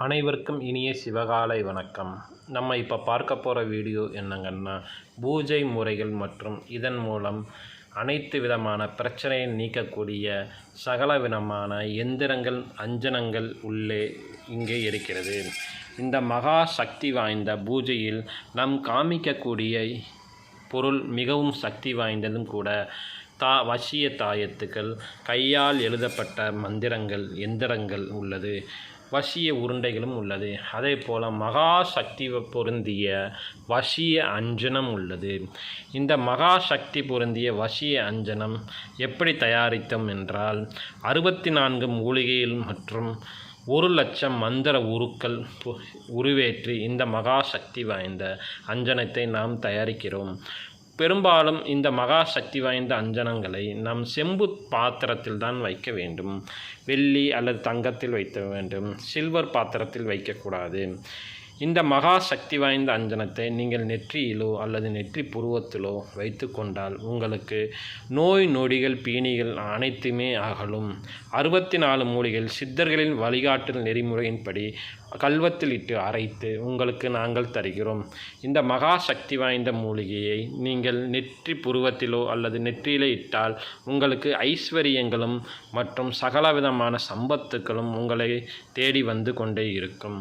அனைவருக்கும் இனிய சிவகாலை வணக்கம். நம்ம இப்போ பார்க்க போகிற வீடியோ என்னங்கன்னா பூஜை முறைகள் மற்றும் இதன் மூலம் அனைத்து விதமான பிரச்சனையை நீக்கக்கூடிய சகல விதமான எந்திரங்கள் அஞ்சனங்கள் உள்ளே இங்கே இருக்கிறது. இந்த மகா சக்தி வாய்ந்த பூஜையில் நம் காமிக்கக்கூடிய பொருள் மிகவும் சக்தி வாய்ந்ததும் கூட தா வசிய தாயத்துக்கள் கையால் எழுதப்பட்ட மந்திரங்கள் எந்திரங்கள் உள்ளது. வசிய உருண்டைகளும் உள்ளது. அதே போல் மகா சக்தி பொருந்திய வசிய அஞ்சனம் உள்ளது. இந்த மகா சக்தி பொருந்திய வசிய அஞ்சனம் எப்படி தயாரித்தோம் என்றால் அறுபத்தி நான்கு மூலிகைகள் மற்றும் ஒரு லட்சம் மந்திர உருக்கள் உருவேற்றி இந்த மகா சக்தி வாய்ந்த அஞ்சனத்தை நாம் தயாரிக்கிறோம். பெரும்பாலும் இந்த மகா சக்தி வாய்ந்த அஞ்சனங்களை நம் செம்பு பாத்திரத்தில் தான் வைக்க வேண்டும். வெள்ளி அல்லது தங்கத்தில் வைக்க வேண்டும். சில்வர் பாத்திரத்தில் வைக்கக்கூடாது. இந்த மகா சக்தி வாய்ந்த அஞ்சனத்தை நீங்கள் நெற்றியிலோ அல்லது நெற்றி புருவத்திலோ வைத்து கொண்டால் உங்களுக்கு நோய் நொடிகள் பீனிகள் அனைத்துமே அகலும். அறுபத்தி நாலு மூலிகள் சித்தர்களின் வழிகாட்டல் நெறிமுறையின்படி கல்வத்தில் இட்டு அரைத்து உங்களுக்கு நாங்கள் தருகிறோம். இந்த மகா சக்தி வாய்ந்த மூலிகையை நீங்கள் நெற்றி புருவத்திலோ அல்லது நெற்றியிலே இட்டால் உங்களுக்கு ஐஸ்வர்யங்களும் மற்றும் சகலவிதமான சம்பத்துக்களும் உங்களை தேடி வந்து கொண்டே இருக்கும்.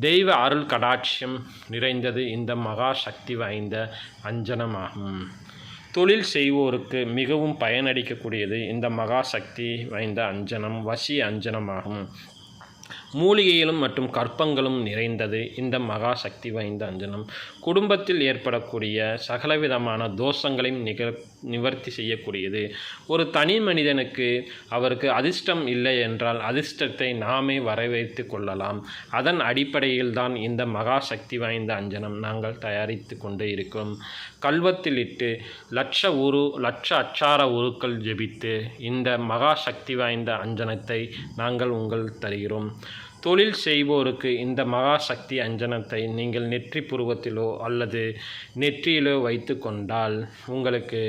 தெய்வ அருள் கடாட்சியம் நிறைந்தது இந்த மகா சக்தி வாய்ந்த அஞ்சனமாகும். தொழில் செய்வோருக்கு மிகவும் பயனளிக்கக்கூடியது இந்த மகா சக்தி வாய்ந்த அஞ்சனம் வசி அஞ்சனமாகும். மூலிகைகளும் மற்றும் கற்பங்களும் நிறைந்தது. இந்த மகா சக்தி வாய்ந்த அஞ்சனம். குடும்பத்தில் ஏற்படக்கூடிய சகலவிதமான தோஷங்களையும் நிக நிவர்த்தி செய்யக்கூடியது. ஒரு தனி மனிதனுக்கு அவருக்கு அதிர்ஷ்டம் இல்லை என்றால் அதிர்ஷ்டத்தை நாமே வரவேற்று கொள்ளலாம். அதன் அடிப்படையில் தான் இந்த மகா சக்தி வாய்ந்த அஞ்சனம் நாங்கள் தயாரித்து கொண்டு இருக்கிறோம் கல்வத்தில் இட்டு லட்ச உரு லட்ச அச்சார உருக்கள் ஜெபித்து இந்த மகா சக்தி வாய்ந்த அஞ்சனத்தை நாங்கள் உங்கள் தருகிறோம். தொழில் செய்வோருக்கு இந்த மகா சக்தி அஞ்சனத்தை நீங்கள் நெற்றி புருவத்திலோ அல்லது நெற்றியிலோ வைத்து கொண்டால் உங்களுக்கு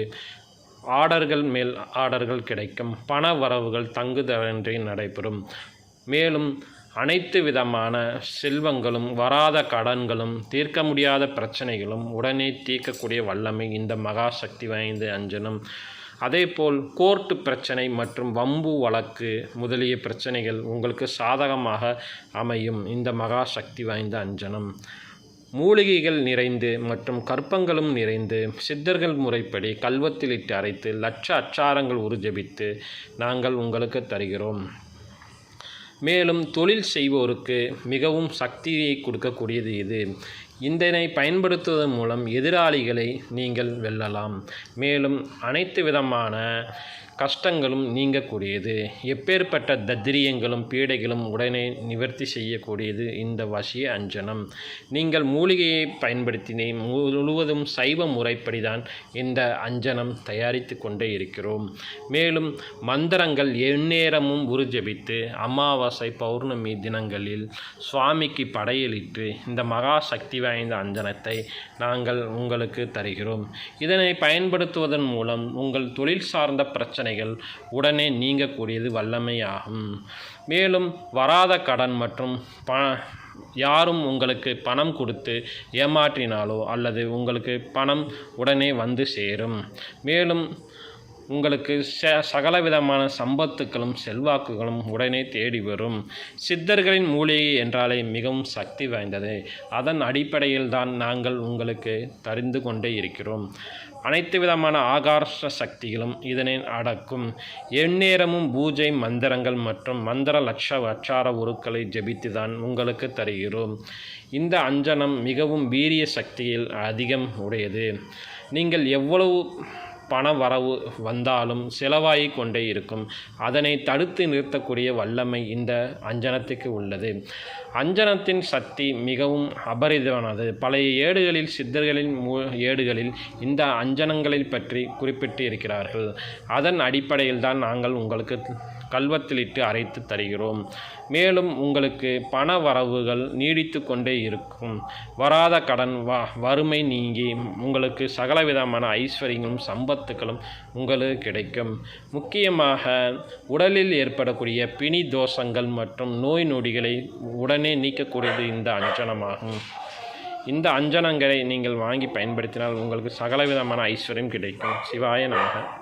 ஆர்டர்கள் மேல் ஆர்டர்கள் கிடைக்கும். பண வரவுகள் தங்குதலின்றி நடைபெறும். மேலும் அனைத்து விதமான செல்வங்களும் வராத கடன்களும் தீர்க்க முடியாத பிரச்சனைகளும் உடனே தீர்க்கக்கூடிய வல்லமை இந்த மகா சக்தி வாய்ந்த அஞ்சனம். அதேபோல் கோர்ட்டு பிரச்சனை மற்றும் வம்பு வழக்கு முதலிய பிரச்சனைகள் உங்களுக்கு சாதகமாக அமையும். இந்த மகா சக்தி வாய்ந்த அஞ்சனம். மூலிகைகள் நிறைந்து மற்றும் கற்பங்களும் நிறைந்து சித்தர்கள் முறைப்படி கல்வத்தில் இட்டு அரைத்து லட்ச அச்சாரங்கள் உருஜபித்து நாங்கள் உங்களுக்கு தருகிறோம். மேலும் தொழில் செய்வோருக்கு மிகவும் சக்தியை கொடுக்கக்கூடியது இது. இதனை பயன்படுத்துவதன் மூலம் எதிராளிகளை நீங்கள் வெல்லலாம். மேலும் அனைத்து விதமான கஷ்டங்களும் நீங்கக்கூடியது. எப்பேற்பட்ட தத்திரியங்களும் பீடைகளும் உடனே நிவர்த்தி செய்யக்கூடியது இந்த வசிய அஞ்சனம். நீங்கள் மூலிகையை பயன்படுத்தினே முழுவதும் சைவ முறைப்படிதான் இந்த அஞ்சனம் தயாரித்து கொண்டே இருக்கிறோம். மேலும் மந்திரங்கள் எந்நேரமும் உருஜபித்து அமாவாசை பௌர்ணமி தினங்களில் சுவாமிக்கு படையலிட்டு இந்த மகா சக்தி வாய்ந்த அஞ்சனத்தை நாங்கள் உங்களுக்கு தருகிறோம். இதனை பயன்படுத்துவதன் மூலம் உங்கள் தொழில் சார்ந்த பிரச்சனை பிரச்சனைகள் உடனே நீங்கக்கூடியது வல்லமையாகும். மேலும் வராத கடன் மற்றும் ப யாரும் உங்களுக்கு பணம் கொடுத்து ஏமாற்றினாலோ அல்லது உங்களுக்கு பணம் உடனே வந்து சேரும். மேலும் உங்களுக்கு ச சகலவிதமான சம்பத்துக்களும் செல்வாக்குகளும் உடனே தேடி வரும். சித்தர்களின் மூலிகை என்றாலே மிகவும் சக்தி வாய்ந்தது. அதன் அடிப்படையில் தான் நாங்கள் உங்களுக்கு தரிந்து கொண்டே இருக்கிறோம். அனைத்து விதமான ஆகார சக்திகளும் இதனை அடக்கும். எந்நேரமும் பூஜை மந்திரங்கள் மற்றும் மந்திர லட்ச அச்சார உருக்களை ஜெபித்து தான் உங்களுக்கு தருகிறோம். இந்த அஞ்சனம் மிகவும் வீரிய சக்தியில் அதிகம் உடையது. நீங்கள் எவ்வளவு பண வரவு வந்தாலும் செலவாகி கொண்டே இருக்கும். அதனை தடுத்து நிறுத்தக்கூடிய வல்லமை இந்த அஞ்சனத்துக்கு உள்ளது. அஞ்சனத்தின் சக்தி மிகவும் அபரிதமானது. பழைய ஏடுகளில் சித்தர்களின் மூ ஏடுகளில் இந்த அஞ்சனங்களை பற்றி குறிப்பிட்டு இருக்கிறார்கள் அதன் அடிப்படையில் தான் நாங்கள் உங்களுக்கு கல்வத்திலிட்டு அரைத்து தருகிறோம். மேலும் உங்களுக்கு பண வரவுகள் நீடித்து கொண்டே இருக்கும். வராத கடன் வ வறுமை நீங்கி உங்களுக்கு சகலவிதமான ஐஸ்வர்யங்களும் சம்பத்துக்களும் உங்களுக்கு கிடைக்கும். முக்கியமாக உடலில் ஏற்படக்கூடிய பிணி தோஷங்கள் மற்றும் நோய் நொடிகளை உடனே நீக்கக்கூடியது இந்த அஞ்சனமாகும். இந்த அஞ்சனங்களை நீங்கள் வாங்கி பயன்படுத்தினால் உங்களுக்கு சகலவிதமான ஐஸ்வர்யம் கிடைக்கும். சிவாய நமக.